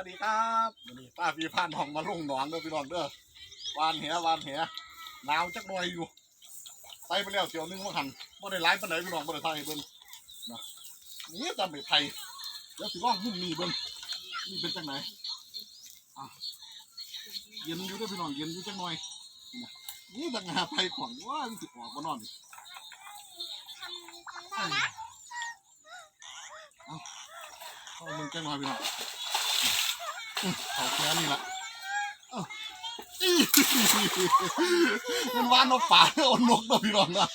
วัสดีครับวันนี้ป้าพี่พานห้องมาลงหนองเด้อพี่น้องเด้อวานแหวานแหหนาวจักหน่อยอยู่ไปไปแล้วเที่ยวหนึงว่าหันบ่ได้หลายปานใดพี่น้องบ่ได้ทายให้เบิ่งนะนี่ตามไปไทยเดี๋ยวสิลองมุมนี้เบิ่งนี่เป็นจังไหนอะเย็นอยู่เด้อพี่น้องเย็นอยู่จักหน่อยนะนี่ต่างหาไทยของว่ามันสิออกบ่นอนนี่เอาเอามึงจักหน่อยพี่น้อง เขาแค่นี้ละมันวานเอาป่าเอานกเนาะพี่น้องนะ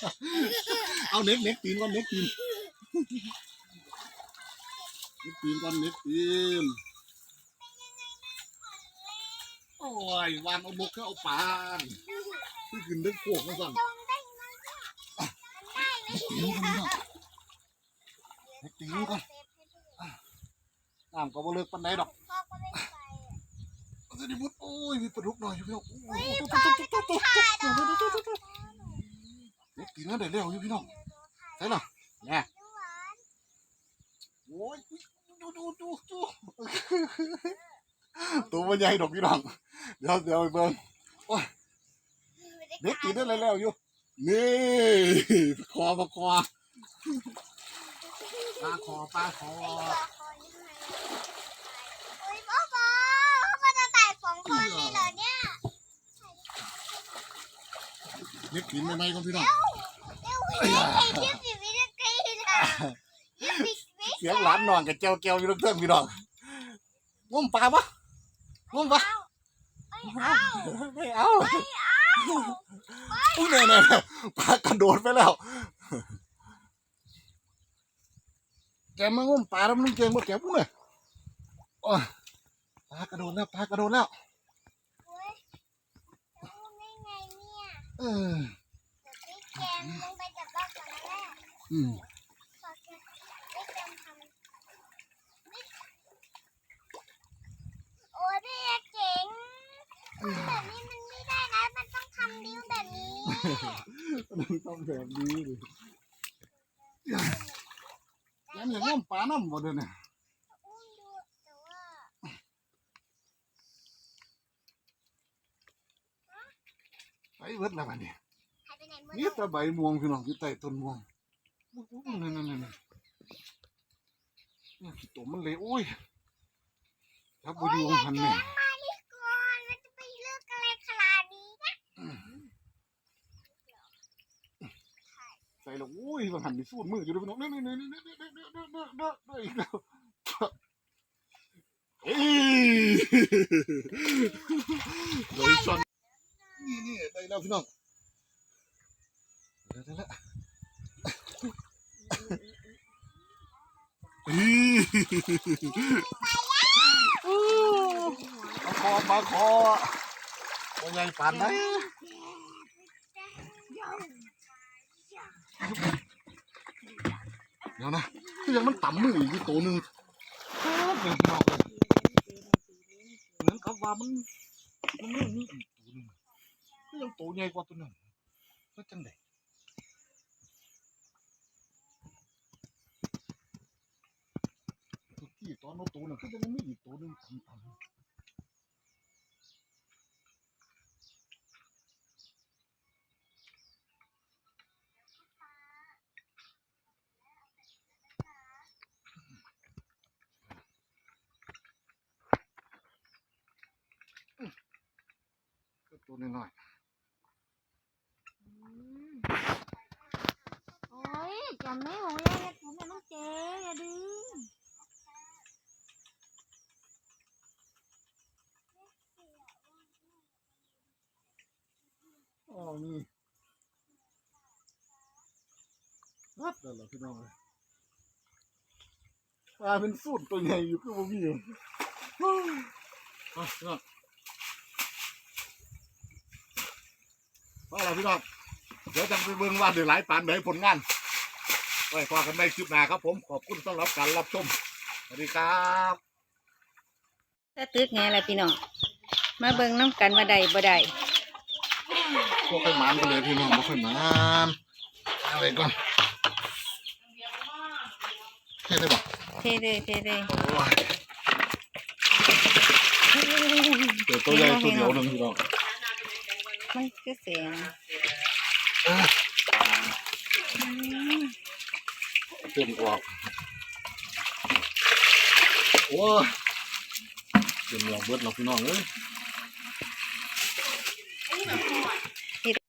เอาเน็กเน็กตีนก่อนเน็กตีนเน็กตีนก่อนเน็กตีนโอ้ยวานเอานกก็เอาป่าที่ขึ้นเด็กพวกมาสั่นเน็กตีนก่อนน้ำก็บ่เลิกปานใดดอก มันจะได้มุดโอ้ยมีปลาดุกหน่อยอยู่พี่น้องโอ้ยปลาดุกปลาดุกปลาดุกตีนั่นเดี๋ยวเร็วพี่น้องใช่หรอเนี่ยโอ้ยดูดูดูดูตัวมันใหญ่ดอกพี่น้องเดี๋ยวเดี๋ยวเบิ้งโอ้ยเด็กตีนั่นเร็วอยู่นี่คอมาคอปลาคอปลาคอ เล็กกินไม่ไหมก่อนพี่น้องเร็ววิ่งไอ้ที่สิบวินาทีนะยี่สิบวิเสียงหลานนอนกับเจ้าแก้วอยู่เรื่องพี่น้องงมปลาปะงมปะเอาไม่เอาอุ้ยเนี่ยเนี่ยปลากระโดดไปแล้วแกมางมปลาแล้วมันเก่งหมดแกปุ๊บเลยปลากระโดดแล้วปลากระโดดแล้ว อุ้ยจะพูดได้ไง เออพี่แกมลงไปจับรอบก่อนนะแม่อืมขอแกพี่แกมทำโอ้ยพี่เจ๋งแบบนี้มันไม่ได้นะ มันต้องทำดิ้วแบบนี้มันต้องแบบนี้ดิแกมอย่างงมปลาน้ำบ่เด้อเนี่ย อุ้มดูแต่ว่า ไปเบิดแล้วบัดนี้หายไปไหนหมดนี่แตะใบม่วงพี่น้องอยู่ใต้ต้นม่วงอู้ๆนั่นๆๆๆเนี่ยขี้ตัวมันเลยโอ้ยถ้าบ่อยู่ของหันแกแม่งมาดิก่อนมันจะไปเลือกอะไรขนาดนี้นะใส่แล้วโอ้ยบางหันมีสูดมืออยู่ด้วยพี่น้องนี่นี่นี่นี่นี่นี่นี่นี่นี่นี่อีกแล้วเอ้ยเลยชนนี่นี่ได้แล้ว พี่น้องได้แล้วได้แล้วเฮ้ยมาคอมาคอเป็นไงปานไหนเดี๋ยวนะคือยังมันต่ำมืออีกอยู่ตัวหนึ่งครับเดี๋ยวพี่น้องเลยเหมือนกับว่ามันมันไม่มี ยังก็ยังตัวใหญ่กว่าตัวนึ่งก็จังไดทุกที่ตอนเอาตัวนึ่งก็จะไมีอีกตัวหนึ่งต่ำๆก็ตัวน้อยโอยจำไม่ของเลยผมเป็นลูกเจ๊อย่าดื้อๆอ๋อนี่รัดแล้วพี่น้องเลยปลาเป็นสูตรตัวใหญ่อยู่ก็บ่มีอยู่อะพี่น้องเอาล่ะพี่น้องเดี๋ยวจะไปเบิ่งว่าเดี๋ยวหลายปานไหนผลงาน ไว้พอกันในคลิปหน้าครับผม ขอบคุณสำหรับการรับชม สวัสดีครับถ้าตึกไงล่ะพี่น้อง มาเบิ่งน้ำกันว่าใดบ่ได้พวกค่อยหมานกันเลยพี่น้องบ่ค่อยหมานเอาไปก่อนเฮ็ดได้บ่เทเลยเทเลยโอ้ยตัวใหญ่ตัวเดียวหนึงพี่น้องมันคือเสียงอะอืมเต้นออก โอ้เต็มออกเบิดเราพี่น้องเอ้ย